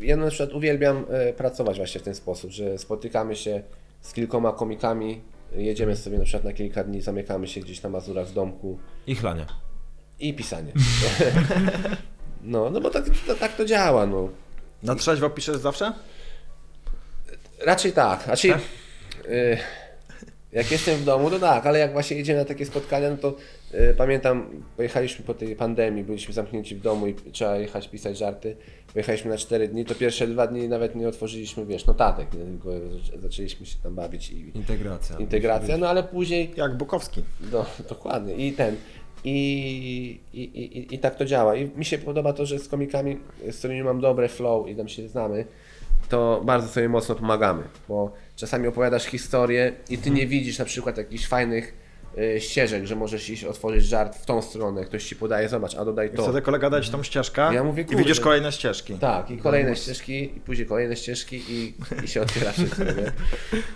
ja na przykład uwielbiam e, pracować właśnie w ten sposób, że spotykamy się z kilkoma komikami, jedziemy sobie na przykład na kilka dni, zamykamy się gdzieś na Mazurach w domku I chlanie. i pisanie. No, no bo tak, to, tak to działa, no. Na trzeźwo piszesz zawsze? Raczej tak. Raczej, Tak? y, jak jestem w domu, to tak, ale jak właśnie jedziemy na takie spotkania, no to y, pamiętam, pojechaliśmy po tej pandemii, byliśmy zamknięci w domu i trzeba jechać pisać żarty. Pojechaliśmy na 4 dni, to pierwsze dwa dni nawet nie otworzyliśmy, wiesz, notatek, nie? tylko zac- zaczęliśmy się tam bawić i Integracja. integracja, no ale później Jak Bukowski. no, dokładnie. I ten. I, i, i, I tak to działa. I mi się podoba to, że z komikami, z którymi mam dobre flow i tam się znamy, to bardzo sobie mocno pomagamy. Bo czasami opowiadasz historię i ty nie widzisz na przykład jakichś fajnych y, ścieżek, że możesz iść otworzyć żart w tą stronę, ktoś ci podaje, zobacz, a dodaj to. wtedy kolega ci tą ścieżkę Ja mówię, i kurde. widzisz kolejne ścieżki. Tak, i kolejne ścieżki, i później kolejne ścieżki i, i się otwiera wszystko, nie?